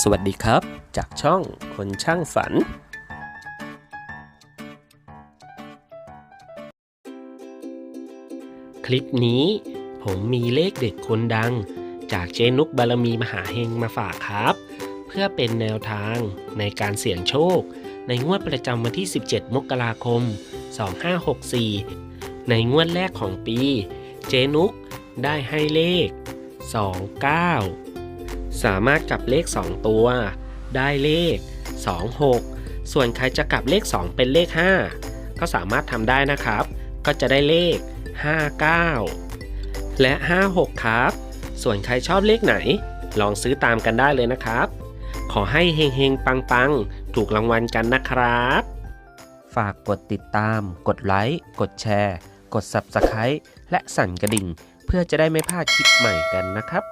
สวัสดีครับ จากช่องคนช่างฝัน คลิปนี้ผมมีเลขเด็ดคนดัง จากเจนุกบารมีมหาเฮงมาฝากครับ เพื่อเป็นแนวทางในการเสี่ยงโชค ในงวดประจำวันที่ 17 มกราคม 2564 ในงวดแรกของปี เจนุกได้ให้เลข 29 สามารถกลับเลข 2 ตัว ได้เลข 26 ส่วนใครจะกลับเลข 2 เป็นเลข 5 ก็สามารถทำได้นะครับ ก็จะได้เลข 59 และ 56 ครับ ส่วนใครชอบเลขไหน ลองซื้อตามกันได้เลยนะครับ ขอให้เฮงๆ ปังๆ ถูกรางวัลกันนะครับ ฝากกดติดตาม กดไลค์ กดแชร์ กด Subscribe และสั่นกระดิ่ง เพื่อจะได้ไม่พลาดคลิปใหม่กันนะครับ